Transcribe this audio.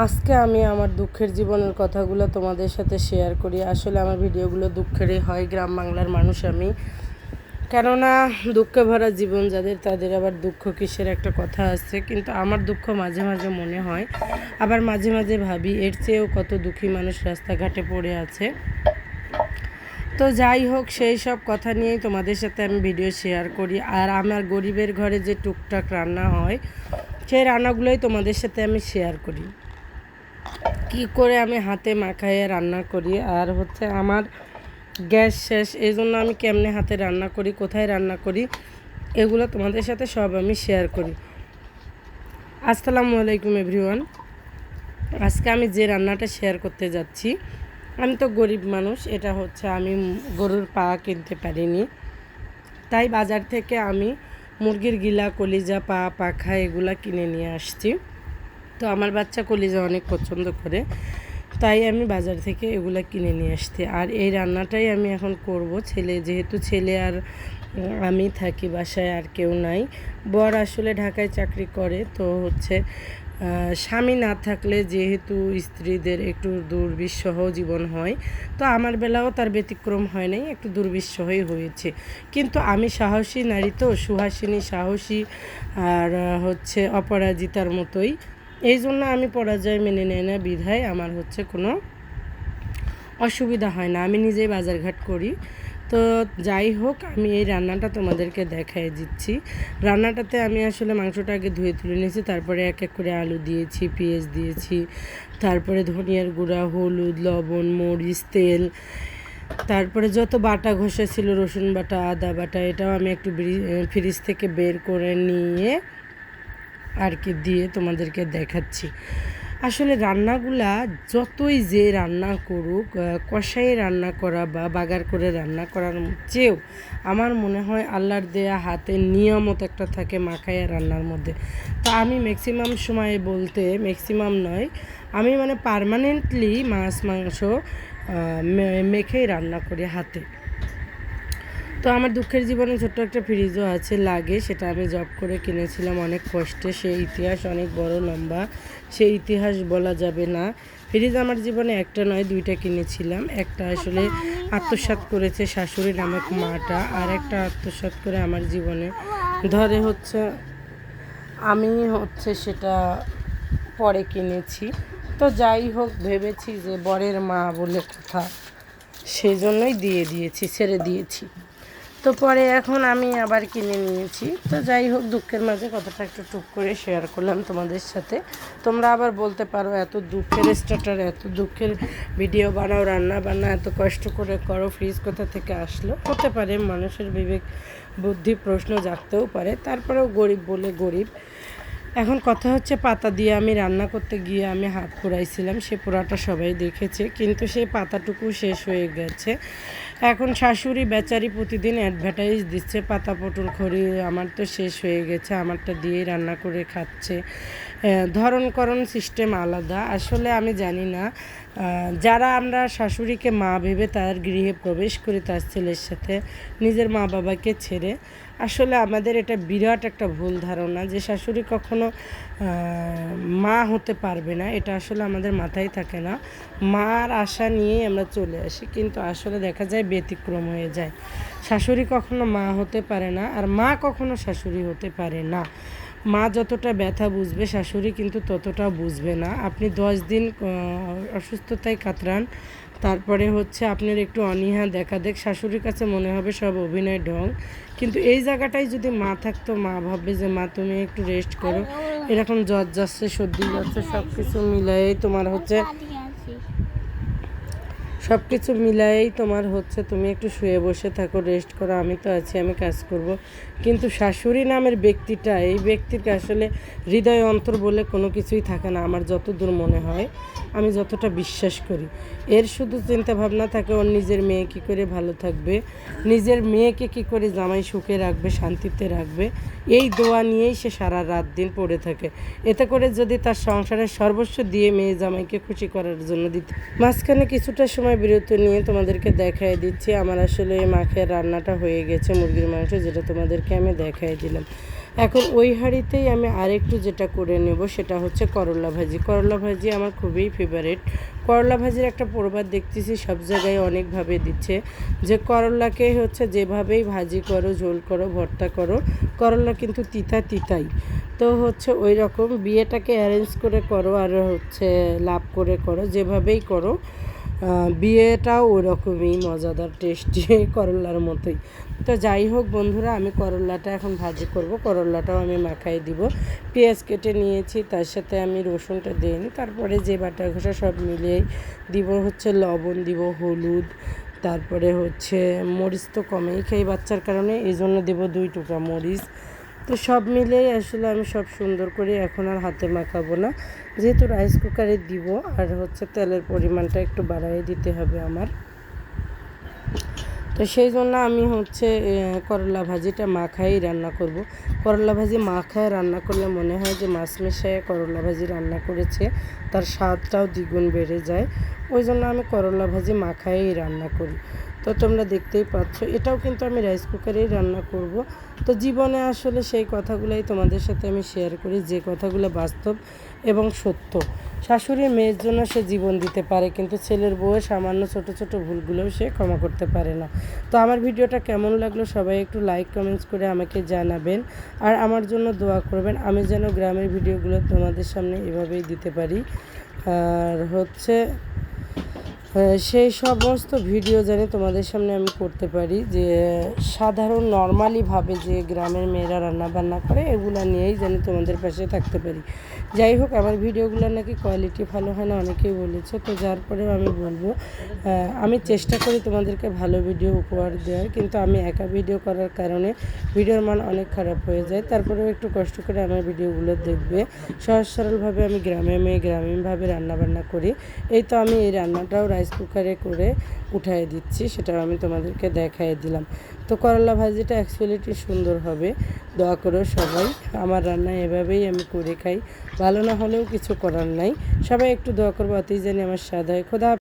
আজকে আমি আমার দুঃখের জীবনের কথাগুলো তোমাদের সাথে শেয়ার করি। আসলে আমার ভিডিওগুলো দুঃখেরই হয়, গ্রাম বাংলার মানুষ আমি। কেননা দুঃখে ভরা জীবন যাদের, তাদের আবার দুঃখ কিসের একটা কথা আছে। কিন্তু আমার দুঃখ মাঝে মাঝে মনে হয়, আবার মাঝে মাঝে ভাবি, এর চেয়েও কত দুঃখী মানুষ রাস্তাঘাটে পড়ে আছে। তো যাই হোক, সেই সব কথা নিয়েই তোমাদের সাথে আমি ভিডিও শেয়ার করি। আর আমার গরিবের ঘরে যে টুকটাক রান্না হয়, সেই রান্নাগুলোই তোমাদের সাথে আমি শেয়ার করি। কি করে আমি হাতে মাখাইয়ে রান্না করি? আর হচ্ছে আমার গ্যাস শেষ এই জন্য আমি কেমনে হাতে রান্না করি, কোথায় রান্না করি, এগুলো তোমাদের সাথে সব আমি শেয়ার করি। আসসালামু আলাইকুম এভরিওয়ান আজকে আমি যে রান্নাটা শেয়ার করতে যাচ্ছি, আমি তো গরিব মানুষ, এটা হচ্ছে আমি গরুর পা কিনতে পারিনি। তাই বাজার থেকে আমি মুরগির গিলা, কলিজা পা, পাখা, এগুলা কিনে নিয়ে আসছি। তো আমার বাচ্চা কলিজা অনেক পছন্দ করে। তাই আমি বাজার থেকে এগুলো কিনে নিয়ে আসতে আর এই রান্নাটাই আমি এখন করব। ছেলে, যেহেতু ছেলে আর আমি থাকি, বাসায় আর কেউ নাই। বর আসলে ঢাকায় চাকরি করে, তো হচ্ছে স্বামী না থাকলে যেহেতু স্ত্রীদের একটু দুর্বিষহ জীবন হয়, তো আমার বেলাও তার ব্যতিক্রম হয় নাই, একটু দুর্বিষহই হয়েছে। কিন্তু আমি সাহসী নারী তো, সুহাসিনী, সাহসী আর, হচ্ছে, অপরাজিতার মতোই। এই জন্য আমি পরাজয় মেনে নেয় না বিধায় আমার হচ্ছে কোনো অসুবিধা হয় না। আমি নিজেই বাজারঘাট করি। তো যাই হোক, আমি এই রান্নাটা তোমাদেরকে দেখাই দিচ্ছি। রান্নাটাতে আমি আসলে মাংসটা আগে ধুয়ে তুলে নিয়েছি, তারপরে এক এক করে আলু দিয়েছি, পেঁয়াজ দিয়েছি, তারপরে ধনিয়ার গুঁড়া, হলুদ, লবণ, মরিচ, তেল, তারপরে যত বাটা ঘষা ছিল, রসুন বাটা, আদা বাটা, এটাও আমি একটু ফ্রিজ থেকে বের করে নিয়ে আর কি দিয়ে তোমাদেরকে দেখাচ্ছি। আসলে রান্নাগুলা যতই যে রান্না করুক কষাই রান্না করা বা বাগার করে রান্না করার চেয়েও আমার মনে হয় আল্লাহর দেয়া হাতে নিয়ামত একটা থাকে মাখাইয়া রান্নার মধ্যে। তা আমি ম্যাক্সিমাম সময় বলতে ম্যাক্সিমাম নয়, আমি মানে পারমানেন্টলি মাছ, মাংস মেখেই রান্না করি হাতে। তো আমার দুঃখের জীবনে ছোট্ট একটা ফ্রিজও আছে, লাগে। সেটা আমি জব করে কিনেছিলাম অনেক কষ্টে। সেই ইতিহাস অনেক বড়, লম্বা। সেই ইতিহাস বলা যাবে না। ফ্রিজ আমার জীবনে একটা নয়, দুইটা কিনেছিলাম। একটা আসলে আত্মসাৎ করেছে শাশুড়ি নামক মাটা, আর একটা আত্মসাৎ করে আমার জীবনে ধরে হচ্ছে, আমি হচ্ছে সেটা পরে কিনেছি। তো যাই হোক, ভেবেছি যে বরের মা বলে কথা সেই জন্যই দিয়ে দিয়েছি, ছেড়ে দিয়েছি। তো পরে এখন আমি আবার কিনে নিয়েছি। তো যাই হোক, দুঃখের মাঝে কথাটা একটু টুক করে শেয়ার করলাম তোমাদের সাথে। তোমরা আবার বলতে পারো, এত দুঃখের স্টার্টার এত দুঃখের ভিডিও বানাও, রান্না বান্না, এত কষ্ট করে করো ফ্রিজ কোথা থেকে আসলো? হতে পারে মানুষের বিবেক, বুদ্ধি, প্রশ্ন জাগতেও পারে। তারপরেও গরিব বলে গরিব। এখন কথা হচ্ছে, পাতা দিয়ে আমি রান্না করতে গিয়ে আমি হাত পোড়াইছিলাম সে পোড়াটা সবাই দেখেছে। কিন্তু সেই পাতাটুকু শেষ হয়ে গেছে। এখন শাশুড়ি বেচারি প্রতিদিন অ্যাডভার্টাইজ দিচ্ছে, পাতা পটল খড়ি, আমার তো শেষ হয়ে গেছে, আমারটা দিয়ে রান্না করে খাচ্ছে। ধরনকরণ সিস্টেম আলাদা। আসলে আমি জানি না যারা আমরা শাশুড়িকে মা ভেবে তার গৃহে প্রবেশ করি তার ছেলের সাথে নিজের মা বাবাকে ছেড়ে আসলে আমাদের এটা বিরাট একটা ভুল ধারণা যে শাশুড়ি কখনো মা হতে পারবে না, এটা আসলে আমাদের মাথায় থাকে না। মার আশা নিয়েই আমরা চলে আসি, কিন্তু আসলে দেখা যায় ব্যতিক্রম হয়ে যায়। শাশুড়ি কখনো মা হতে পারে না, আর মা কখনো শাশুড়ি হতে পারে না। মা যতটা ব্যথা বুঝবে, শাশুড়ি কিন্তু ততটা বুঝবে না। আপনি দশ দিন অসুস্থতায় কাতরান তারপরে হচ্ছে আপনার একটু অনীহা দেখা দেখ, শাশুড়ির কাছে মনে হবে সব অভিনয় ঢং। কিন্তু এই জায়গাটাই যদি মা থাকতো, মা ভাববে যে, মা, তুমি একটু রেস্ট করো। এরকম জ্বর যাচ্ছে সর্দি যাচ্ছে সব কিছু মিলাই তোমার হচ্ছে সব কিছু মিলাই তোমার হচ্ছে তুমি একটু শুয়ে বসে থাকো রেস্ট করো, আমি তো আছি, আমি কাজ করব। কিন্তু শাশুড়ি নামের ব্যক্তিটা, এই ব্যক্তির আসলে হৃদয় অন্তর বলে কোনো কিছুই থাকে না, আমার যতদূর মনে হয়, আমি যতটা বিশ্বাস করি। এর শুধু চিন্তা ভাবনা থাকে, ওর নিজের মেয়ে কী করে ভালো থাকবে, নিজের মেয়েকে কী করে জামাই সুখে রাখবে, শান্তিতে রাখবে, এই দোয়া নিয়েই সে সারা রাত দিন পড়ে থাকে। এতে করে যদি তার সংসারের সর্বস্ব দিয়ে মেয়ে জামাইকে খুশি করার জন্য দিতে। মাঝখানে কিছুটা সময় বিরতি নিয়ে তোমাদেরকে দেখাই দিচ্ছি। আমার আসলে এই মাখের রান্নাটা হয়ে গেছে মুরগির মাংস, যেটা তোমাদেরকে আমি দেখাই দিলাম। এখন ওই হাঁড়িতেই আমি আরেকটু যেটা করে নেব সেটা হচ্ছে করলা ভাজি। করলা ভাজি আমার খুবই ফেভারিট করলা ভাজির একটা প্রবাদ দেখতেছি, সব জায়গায় অনেকভাবে দিচ্ছে। যে করলাকে হচ্ছে যেভাবেই ভাজি করো, ঝোল করো, ভর্তা করো, করলা কিন্তু তিতা তিতাই। তো হচ্ছে ওই রকম বিয়েটাকে অ্যারেঞ্জ করে করো আর হচ্ছে লাভ করে করো, যেভাবেই করো। বিয়েটাও ওরকমই মজাদার টেস্টি করলার মতোই। তো যাই হোক বন্ধুরা, আমি করলাটা এখন ভাজি করব। করলাটাও আমি মাখাই দিব। পেঁয়াজ কেটে নিয়েছি, তার সাথে আমি রসুনটা দিয়ে নিই। তারপরে যে বাটা ঘষা সব মিলিয়ে দিব হচ্ছে লবণ, দিব হলুদ, তারপরে হচ্ছে মরিচ তো কমেই খাই বাচ্চার কারণে। এই জন্য দেবো দুই টুকরা মরিচ। তো সব মিলেই আসলে আমি সব সুন্দর করে এখন আর হাতে মাখাবো না। যেহেতু রাইস কুকারে দিব, আর হচ্ছে তেলের পরিমাণটা একটু বাড়াই দিতে হবে আমার। তো সেই জন্য আমি হচ্ছে করলা ভাজিটা মাখাই রান্না করব। করলা ভাজি মাখায় রান্না করলে মনে হয় যে মাছ মেশায় করলা ভাজি রান্না করেছে, তার স্বাদটাও দ্বিগুণ বেড়ে যায়। ওই জন্য আমি করলা ভাজি মাখাই রান্না করি। তো তোমরা দেখতেই পাচ্ছ, এটাও কিন্তু আমি রাইস কুকারেই রান্না করব। তো জীবনে আসলে সেই কথাগুলোই তোমাদের সাথে আমি শেয়ার করি, যে কথাগুলো বাস্তব এবং সত্য। শাশুড়ি মেয়ের জন্য সে জীবন দিতে পারে, কিন্তু ছেলের বউয়ের সামান্য ছোট ছোট ভুলগুলোও সে ক্ষমা করতে পারে না। তো আমার ভিডিওটা কেমন লাগল সবাই একটু লাইক কমেন্টস করে আমাকে জানাবেন। আর আমার জন্য দোয়া করবেন, আমি যেন গ্রামের ভিডিওগুলো তোমাদের সামনে এভাবেই দিতে পারি। আর হচ্ছে সেই সমস্ত ভিডিও জানি তোমাদের সামনে আমি করতে পারি যে, সাধারণ নর্মালিভাবে যে গ্রামের মেয়েরা রান্না বান্না করে, এগুলো নিয়েই জানি তোমাদের পাশে থাকতে পারি। যাই হোক, আমার ভিডিওগুলো নাকি কোয়ালিটি ভালো হয় না, অনেকেই বলেছে, তো যার পরেও আমি বলব আমি চেষ্টা করি তোমাদেরকে ভালো ভিডিও উপহার দেওয়ার, কিন্তু আমি একা ভিডিও করার কারণে ভিডিওর মান অনেক খারাপ হয়ে যায়। তারপরেও একটু কষ্ট করে আমার ভিডিওগুলো দেখবে। সহজ সরলভাবে আমি গ্রামে মেয়ে গ্রামীণভাবে রান্নাবান্না করি। এই তো আমি এই রান্নাটাও রাইস কুকারে করে উঠাই দিচ্ছি, সেটাও আমি তোমাদেরকে দেখাই দিলাম। তো করলা ভাজিটা অ্যাকচুয়ালিটি সুন্দর হবে, দোয়া করো সবাই। আমার রান্না এভাবেই আমি করে খাই, ভালো না হলেও কিছু করার নাই। সবাই একটু দোয়া করব অতি জানি আমার স্বাদ হয় খোদা